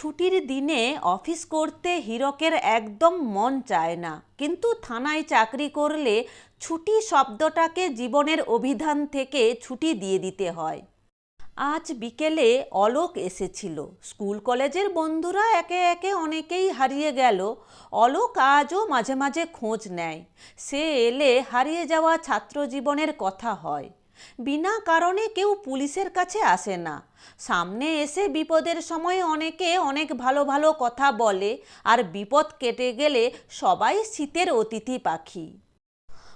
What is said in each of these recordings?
ছুটির দিনে অফিস করতে হীরকের একদম মন চায় না। কিন্তু থানায় চাকরি করলে ছুটি শব্দটাকে জীবনের অভিধান থেকে ছুটি দিয়ে দিতে হয়। আজ বিকেলে অলোক এসেছিল। স্কুল কলেজের বন্ধুরা একে একে অনেকেই হারিয়ে গেল। অলোক আজও মাঝে মাঝে খোঁজ নেয়। সে এলে হারিয়ে যাওয়া ছাত্র জীবনের কথা হয়। বিনা কারণে কেউ পুলিশের কাছে আসে না। সামনে এসে বিপদের সময় অনেকে অনেক ভালো ভালো কথা বলে আর বিপদ কেটে গেলে সবাই শীতের অতিথি পাখি।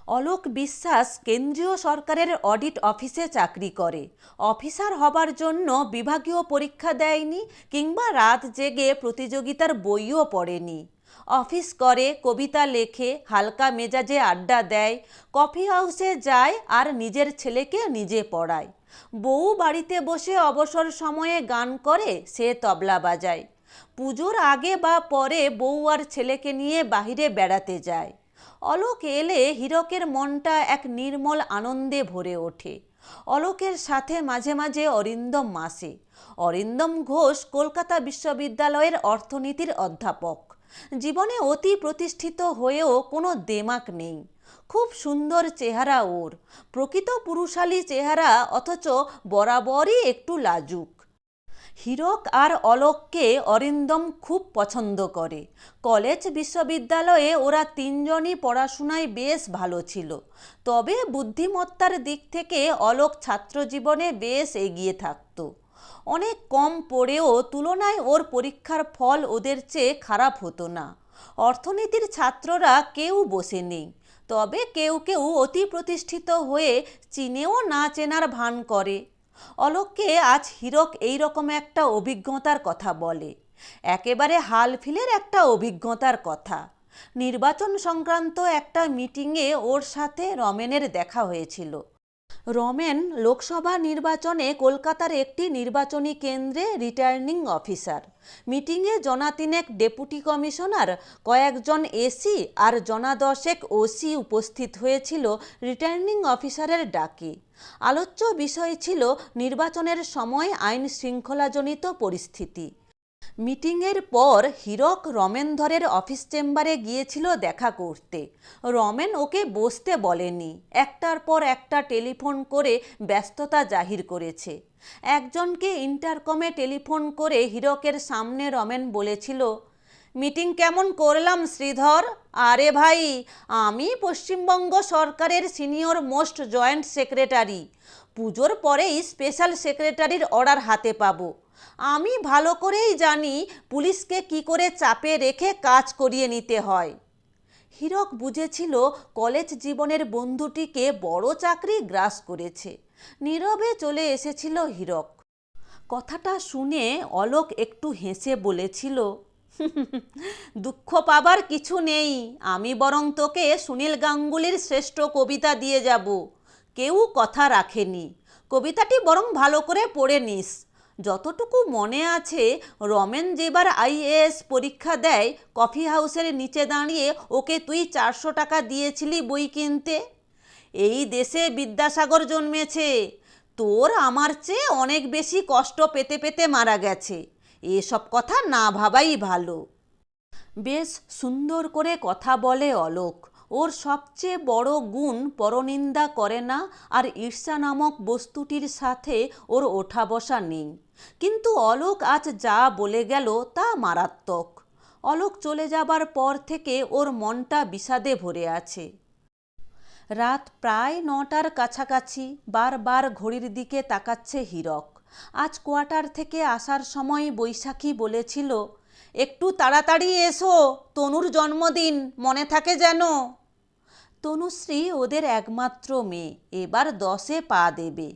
অলোক বিশ্বাস কেন্দ্রীয় সরকারের অডিট অফিসে চাকরি করে। অফিসার হবার জন্য বিভাগীয় পরীক্ষা দেয়নি কিংবা রাত জেগে প্রতিযোগিতার বইও পড়েনি। অফিস করে, কবিতা লেখে, হালকা মেজাজে আড্ডা দেয়, কফি হাউসে যায় আর নিজের ছেলেকে নিজে পড়ায়। বউ বাড়িতে বসে অবসর সময়ে গান করে, সে তবলা বাজায়। পুজোর আগে বা পরে বউ আর ছেলেকে নিয়ে বাহিরে বেড়াতে যায়। অলোক এলে হীরকের মনটা এক নির্মল আনন্দে ভরে ওঠে। অলোকের সাথে মাঝে মাঝে অরিন্দম মাসে। অরিন্দম ঘোষ কলকাতা বিশ্ববিদ্যালয়ের অর্থনীতির অধ্যাপক। জীবনে অতি প্রতিষ্ঠিত হয়েও কোনো দেমাক নেই। খুব সুন্দর চেহারা ওর। প্রকৃত পুরুষালী চেহারা অথচ বরাবরই একটু লাজুক। হীরক আর অলোককে অরিন্দম খুব পছন্দ করে। কলেজ বিশ্ববিদ্যালয়ে ওরা তিনজনই পড়াশোনায় বেশ ভালো ছিল। তবে বুদ্ধিমত্তার দিক থেকে অলোক ছাত্রজীবনে বেশ এগিয়ে থাকতো। অনেক কম পড়েও তুলনায় ওর পরীক্ষার ফল ওদের চেয়ে খারাপ হতো না। অর্থনীতির ছাত্ররা কেউ বসে নেই। তবে কেউ কেউ অতি প্রতিষ্ঠিত হয়ে চিনেও না চেনার ভান করে। অলোককে আজ হীরক এই রকম একটা অভিজ্ঞতার কথা বলে। একেবারে হালফিলের একটা অভিজ্ঞতার কথা। নির্বাচন সংক্রান্ত একটা মিটিংয়ে ওর সাথে রমেনের দেখা হয়েছিল। রমেন লোকসভা নির্বাচনে কলকাতার একটি নির্বাচনী কেন্দ্রে রিটার্নিং অফিসার। মিটিংয়ে জনাতিনেক ডেপুটি কমিশনার, কয়েকজন এসি আর জনা দশেক ওসি উপস্থিত হয়েছিল রিটার্নিং অফিসারের ডাকে। আলোচ্য বিষয় ছিল নির্বাচনের সময় আইন শৃঙ্খলাজনিত পরিস্থিতি। মিটিংয়ের পর হীরক রমেনধরের অফিস চেম্বারে গিয়েছিল দেখা করতে। রমেন ওকে বসতে বলেনি। একটার পর একটা টেলিফোন করে ব্যস্ততা জাহির করেছে। একজনকে ইন্টারকমে টেলিফোন করে হীরকের সামনে রমেন বলেছিল, মিটিং কেমন করলাম শ্রীধর? আরে ভাই, আমি পশ্চিমবঙ্গ সরকারের সিনিয়র মোস্ট জয়েন্ট সেক্রেটারি। পুজোর পরেই স্পেশাল সেক্রেটারির অর্ডার হাতে পাবো। আমি ভালো করেই জানি পুলিশকে কি করে চাপে রেখে কাজ করিয়ে নিতে হয়। হীরক বুঝেছিল কলেজ জীবনের বন্ধুটিকে বড় চাকরি গ্রাস করেছে। নীরবে চলে এসেছিল হীরক। কথাটা শুনে অলোক একটু হেসে বলেছিল, দুঃখ পাবার কিছু নেই, আমি বরং তোকে সুনীল গাঙ্গুলির শ্রেষ্ঠ কবিতা দিয়ে যাব। কেউ কথা রাখেনি। কবিতাটি বরং ভালো করে পড়ে নিস। যতটুকু মনে আছে, রমেন যেবার আইএএস পরীক্ষা দেয়, কফি হাউসের নিচে দাঁড়িয়ে ওকে তুই চারশো টাকা দিয়েছিলি বই কিনতে? এই দেশে বিদ্যাসাগর জন্মেছে। তোর আমার চেয়ে অনেক বেশি কষ্ট পেতে পেতে মারা গেছে। এসব কথা না ভাবাই ভালো। বেশ সুন্দর করে কথা বলে অলোক। ওর সবচেয়ে বড় গুণ পরনিন্দা করে না আর ঈর্ষা নামক বস্তুটির সাথে ওর ওঠা বসা নেই। কিন্তু অলোক আজ যা বলে গেল তা মারাত্মক। অলোক চলে যাবার পর থেকে ওর মনটা বিষাদে ভরে আছে। রাত প্রায় নটার কাছাকাছি বারবার ঘড়ির দিকে তাকাচ্ছে হীরক। আজ কোয়ার্টার থেকে আসার সময় বৈশাখী বলেছিল, একটু তাড়াতাড়ি এসো, তনুর জন্মদিন, মনে থাকে যেন। তনুশ্রী ওদের একমাত্র মেয়ে। এবার দশে পা দেবে।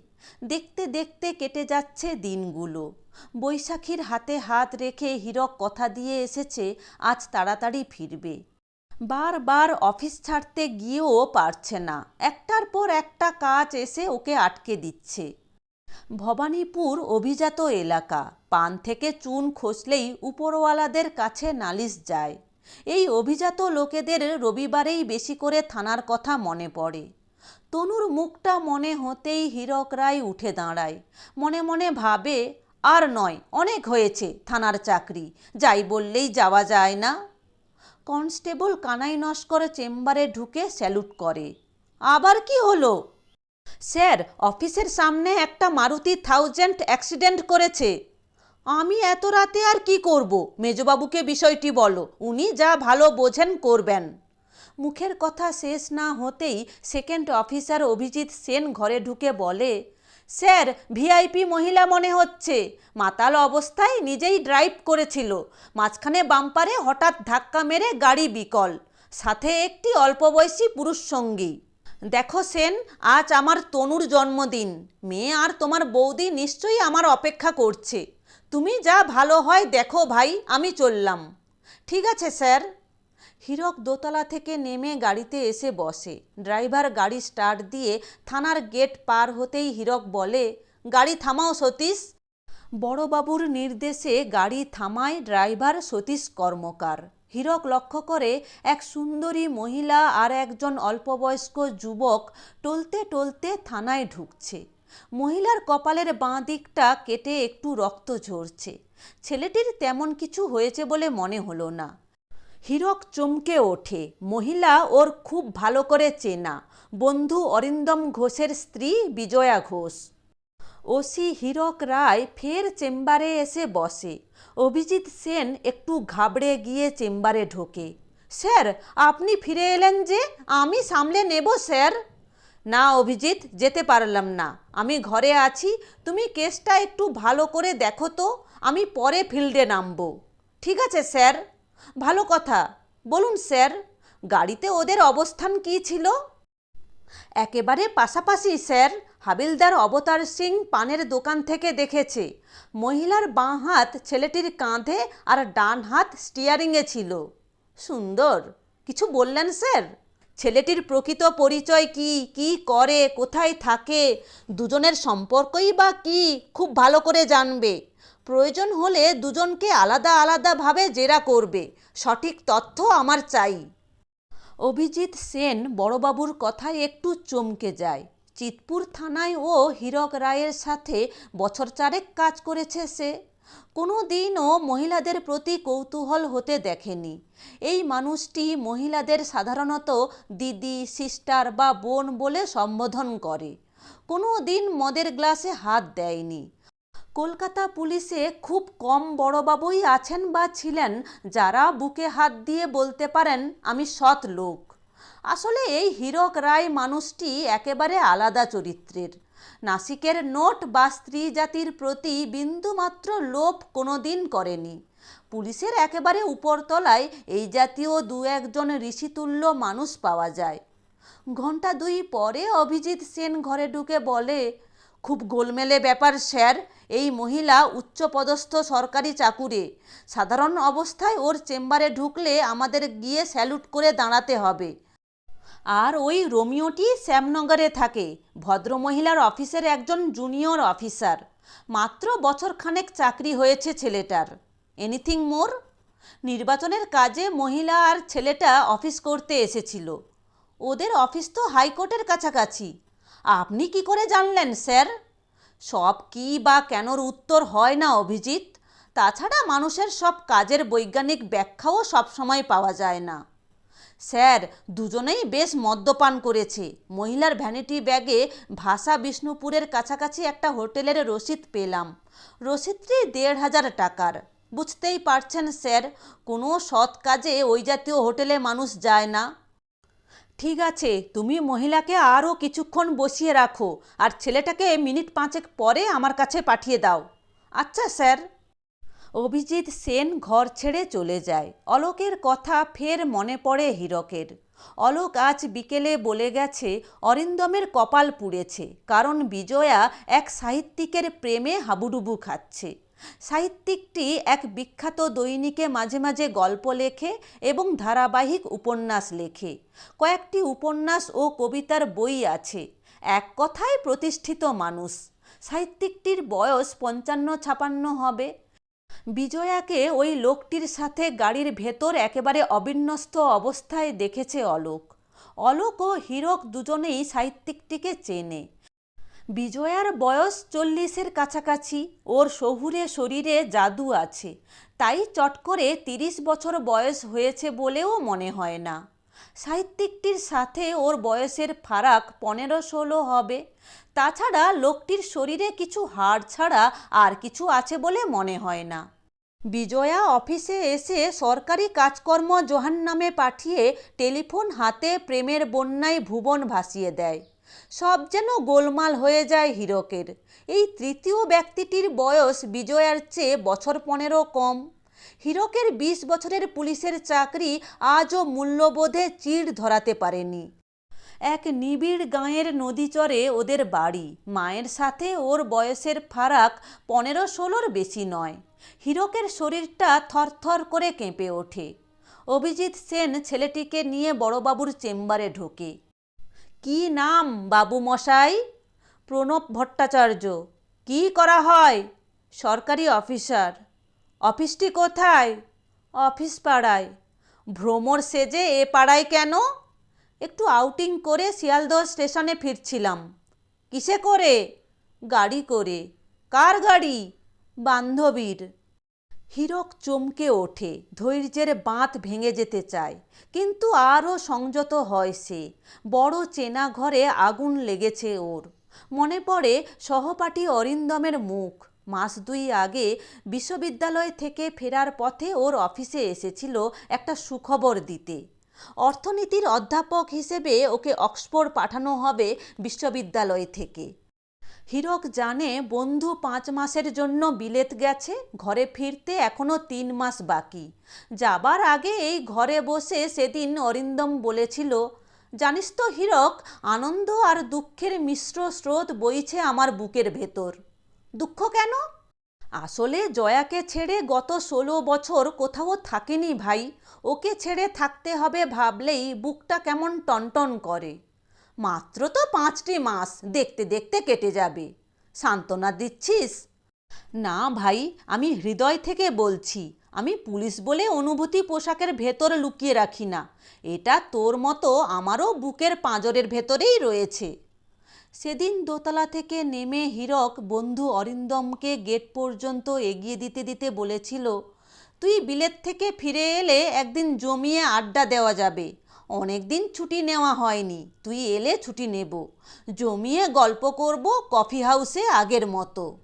দেখতে দেখতে কেটে যাচ্ছে দিনগুলো। বৈশাখীর হাতে হাত রেখে হীরক কথা দিয়ে এসেছে, আজ তাড়াতাড়ি ফিরবে। বারবার অফিস ছাড়তে গিয়েও পারছে না। একটার পর একটা কাজ এসে ওকে আটকে দিচ্ছে। ভবানীপুর অভিজাত এলাকা। পান থেকে চুন খসলেই উপরওয়ালাদের কাছে নালিশ যায়। এই অভিজাত লোকেদের রবিবারেই বেশি করে থানার কথা মনে পড়ে। তনুর মুখটা মনে হতেই হীরক রায় উঠে দাঁড়ায়। মনে মনে ভাবে, আর নয়, অনেক হয়েছে থানার চাকরি, যাই বললেই যাওয়া যায় না? কনস্টেবল কানাই নস্কর চেম্বারে ঢুকে স্যালুট করে। আবার কি হলো? স্যার, অফিসের সামনে একটা মারুতি থাউজেন্ড অ্যাক্সিডেন্ট করেছে। আমি এত রাতে আর কি করব? মেজবাবুকে বিষয়টি বলো। উনি যা ভালো বোঝেন করবেন। মুখের কথা শেষ না হতেই সেকেন্ড অফিসার অভিজিৎ সেন ঘরে ঢুকে বলে, স্যার, ভিআইপি মহিলা মনে হচ্ছে। মাতাল অবস্থায় নিজেই ড্রাইভ করেছিল। মাঝখানে বাম্পারে হঠাৎ ধাক্কা মেরে গাড়ি বিকল। সাথে একটি অল্পবয়সী পুরুষ সঙ্গী। দেখো সেন, আজ আমার তনুর জন্মদিন। মেয়ে আর তোমার বৌদি নিশ্চয়ই আমার অপেক্ষা করছে। তুমি যা ভালো হয় দেখো ভাই, আমি চললাম। ঠিক আছে, স্যার। হীরক দোতলা থেকে নেমে গাড়িতে এসে বসে। ড্রাইভার গাড়ি স্টার্ট দিয়ে থানার গেট পার হতেই হীরক বলে, গাড়ি থামাও সতীশ। বড়বাবুর নির্দেশে গাড়ি থামায় ড্রাইভার সতীশ কর্মকার। হীরক লক্ষ্য করে এক সুন্দরী মহিলা আর একজন অল্পবয়স্ক যুবক টলতে টলতে থানায় ঢুকছে। মহিলার কপালের বাঁ দিকটা কেটে একটু রক্ত ঝরছে। ছেলেটির তেমন কিছু হয়েছে বলে মনে হলো না। হীরক চমকে ওঠে। মহিলা ওর খুব ভালো করে চেনা। বন্ধু অরিন্দম ঘোষের স্ত্রী বিজয়া ঘোষ। ওসি হীরক রায় ফের চেম্বারে এসে বসে। অভিজিৎ সেন একটু ঘাবড়ে গিয়ে চেম্বারে ঢোকে। স্যার, আপনি ফিরে এলেন যে? আমি সামলে নেব, স্যার। না অভিজিৎ, যেতে পারলাম না। আমি ঘরে আছি, তুমি কেসটা একটু ভালো করে দেখো তো, আমি পরে ফিল্ডে নামবো। ঠিক আছে, স্যার। ভালো কথা। বলুন, স্যার, গাড়িতে ওদের অবস্থান কী ছিল? একেবারে পাশাপাশি, স্যার, হাবিলদার অবতার সিং পানের দোকান থেকে দেখেছে। মহিলার বাঁ হাত ছেলেটির কাঁধে আর ডান হাত স্টিয়ারিংয়ে ছিল। সুন্দর। কিছু বললেন, স্যার? ছেলেটির প্রকৃত পরিচয় কি? কি করে? কোথায় থাকে? দুজনের সম্পর্কই বা কি? খুব ভালো করে জানবে। প্রয়োজন হলে দুজনকে আলাদা আলাদাভাবে জেরা করবে। সঠিক তথ্য আমার চাই। অভিজিৎ সেন বড়বাবুর কথায় একটু চমকে যায়। চিতপুর থানায় ও হীরক রায়ের সাথে বছর চারেক কাজ করেছে সে। কোনো দিনও মহিলাদের প্রতি কৌতূহল হতে দেখেনি। এই মানুষটি মহিলাদের সাধারণত দিদি, সিস্টার বা বোন বলে সম্বোধন করে। কোনো দিন মদের গ্লাসে হাত দেয়নি। কলকাতা পুলিশে খুব কম বড়বাবুই আছেন বা ছিলেন যারা বুকে হাত দিয়ে বলতে পারেন, আমি সৎ লোক। আসলে এই হীরক রায় মানুষটি একেবারে আলাদা চরিত্রের। নাসিকের নোট বা স্ত্রী জাতির প্রতি বিন্দুমাত্র লোভ কোনোদিন করেনি। পুলিশের একেবারে উপরতলায় এই জাতীয় দু একজন ঋষিতুল্য মানুষ পাওয়া যায়। ঘণ্টা দুই পরে অভিজিৎ সেন ঘরে ঢুকে বলে, খুব গোলমেলে ব্যাপার, স্যার। এই মহিলা উচ্চপদস্থ সরকারি চাকুরে। সাধারণ অবস্থায় ওর চেম্বারে ঢুকলে আমাদের গিয়ে স্যালুট করে দাঁড়াতে হবে। আর ওই রোমিওটি শ্যামনগরে থাকে। ভদ্রমহিলার অফিসের একজন জুনিয়র অফিসার। মাত্র বছরখানেক চাকরি হয়েছে ছেলেটার। Anything more? নির্বাচনের কাজে মহিলা আর ছেলেটা অফিস করতে এসেছিল। ওদের অফিস তো হাইকোর্টের কাছাকাছি। আপনি কি করে জানলেন, স্যার? সব কি বা কেনর উত্তর হয় না, অভিজিৎ? তাছাড়া মানুষের সব কাজের বৈজ্ঞানিক ব্যাখ্যাও সবসময় পাওয়া যায় না। স্যার, দুজনেই বেশ মদ্যপান করেছে। মহিলার ভ্যানিটি ব্যাগে ভাষা বিষ্ণুপুরের কাছাকাছি একটা হোটেলের রসিদ পেলাম। রসিদটি দেড় হাজার টাকার। বুঝতেই পারছেন স্যার, কোনো সৎ কাজে ওই জাতীয় হোটেলে মানুষ যায় না। ঠিক আছে, তুমি মহিলাকে আরও কিছুক্ষণ বসিয়ে রাখো, আর ছেলেটাকে মিনিট পাঁচেক পরে আমার কাছে পাঠিয়ে দাও। আচ্ছা স্যার। অভিজিৎ সেন ঘর ছেড়ে চলে যায়। অলোকের কথা ফের মনে পড়ে হীরকের। অলোক আজ বিকেলে বলে গেছে, অরিন্দমের কপাল পুড়েছে, কারণ বিজয়া এক সাহিত্যিকের প্রেমে হাবুডুবু খাচ্ছে। সাহিত্যিকটি এক বিখ্যাত দৈনিকে মাঝে মাঝে গল্প লেখে এবং ধারাবাহিক উপন্যাস লেখে। কয়েকটি উপন্যাস ও কবিতার বই আছে। এক কথায় প্রতিষ্ঠিত মানুষ। সাহিত্যিকটির বয়স পঞ্চান্ন ছাপান্ন হবে। বিজয়াকে ওই লোকটির সাথে গাড়ির ভেতর একেবারে অবিন্যস্ত অবস্থায় দেখেছে অলোক। অলোক ও হীরক দুজনেই সাহিত্যিকটিকে চেনে। বিজয়ার বয়স চল্লিশের কাছাকাছি, ওর শহুরে শরীরে জাদু আছে। তাই চট করে তিরিশ বছর বয়স হয়েছে বলেও মনে হয় না। সাহিত্যিকটির সাথে ওর বয়সের ফারাক পনেরো ষোলো হবে। তাছাড়া লোকটির শরীরে কিছু হাড় ছাড়া আর কিছু আছে বলে মনে হয় না। বিজয়া অফিসে এসে সরকারি কাজকর্ম জোহান নামে পাঠিয়ে টেলিফোন হাতে প্রেমের বন্যায় ভুবন ভাসিয়ে দেয়। সব যেন গোলমাল হয়ে যায় হিরকের। এই তৃতীয় ব্যক্তিটির বয়স বিজয়ার চেয়ে বছর পনেরো কম। হিরকের বিশ বছরের পুলিশের চাকরি আজও মূল্যবোধে চিড় ধরাতে পারেনি। এক নিবিড় গাঁয়ের নদীচরে ওদের বাড়ি। মায়ের সাথে ওর বয়সের ফারাক পনেরো ষোলোর বেশি নয়। হীরকের শরীরটা থরথর করে কেঁপে ওঠে। অভিজিৎ সেন ছেলেটিকে নিয়ে বড়বাবুর চেম্বারে ঢোকে। কি নাম বাবু মশাই প্রণব ভট্টাচার্য। কি করা হয়? সরকারি অফিসার। অফিসটি কোথায়? অফিস পাড়ায়। ভ্রমর সেজে এ পাড়ায় কেন? একটু আউটিং করে শিয়ালদহ স্টেশনে ফিরছিলাম। কিসে করে? গাড়ি করে। কার গাড়ি? বান্ধবীর। হীরক চমকে ওঠে, ধৈর্যের বাঁধ ভেঙে যেতে চায়। কিন্তু আরও সংযত হয় সে। বড় চেনা ঘরে আগুন লেগেছে ওর। মনে পড়ে সহপাঠী অরিন্দমের মুখ। মাস দুই আগে বিশ্ববিদ্যালয় থেকে ফেরার পথে ওর অফিসে এসেছিল একটা সুখবর দিতে। অর্থনীতির অধ্যাপক হিসেবে ওকে অক্সফোর্ড পাঠানো হবে বিশ্ববিদ্যালয় থেকে। হীরক জানে বন্ধু পাঁচ মাসের জন্য বিলেত গেছে, ঘরে ফিরতে এখনও তিন মাস বাকি। যাবার আগে এই ঘরে বসে সেদিন অরিন্দম বলেছিল, জানিস তো হীরক, আনন্দ আর দুঃখের মিশ্র স্রোত বইছে আমার বুকের ভেতর। দুঃখ কেন? আসলে জয়াকে ছেড়ে গত ষোলো বছর কোথাও থাকেনি ভাই। ওকে ছেড়ে থাকতে হবে ভাবলেই বুকটা কেমন টনটন করে। মাত্র তো পাঁচটি মাস, দেখতে দেখতে কেটে যাবে। সান্ত্বনা দিচ্ছিস? না ভাই, আমি হৃদয় থেকে বলছি, আমি পুলিশ বলে অনুভূতি পোশাকের ভেতর লুকিয়ে রাখি না। এটা তোর মতো আমারও বুকের পাঁজরের ভেতরেই রয়েছে। সেদিন দোতলা থেকে নেমে হীরক বন্ধু অরিন্দমকে গেট পর্যন্ত এগিয়ে দিতে দিতে বলেছিল, তুই বিলেত থেকে ফিরে এলে একদিন জমিয়ে আড্ডা দেওয়া যাবে। অনেক দিন ছুটি নেওয়া হয়নি। তুই এলে ছুটি নেব। জমিয়ে গল্প করব কফি হাউসে আগের মতো।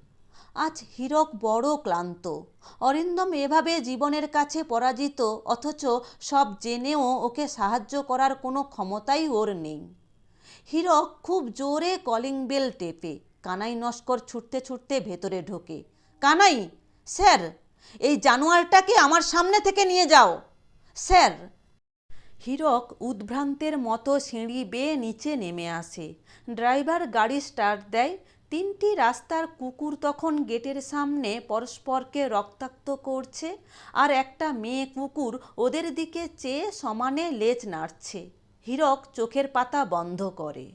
আজ হীরক বড় ক্লান্ত। অরিন্দম এভাবে জীবনের কাছে পরাজিত, অথচ সব জেনেও ওকে সাহায্য করার কোনো ক্ষমতাই ওর নেই। হীরক খুব জোরে কলিং বেল টেপে, কানাই নস্কর ছুটতে ছুটতে ভেতরে ঢোকে। কানাই, স্যার, এই জানোয়ারটাকে আমার সামনে থেকে নিয়ে যাও। স্যার হীরক উদ্ভ্রান্তের মতো সিঁড়ি বেয়ে নিচে নেমে আসে। ড্রাইভার গাড়ি স্টার্ট দেয়। তিনটি রাস্তার কুকুর তখন গেটের সামনে পরস্পরকে রক্তাক্ত করছে আর একটা মেয়ে কুকুর ওদের দিকে চেয়ে সমানে লেজ নাড়ছে। হিরক চোখের পাতা বন্ধ করে।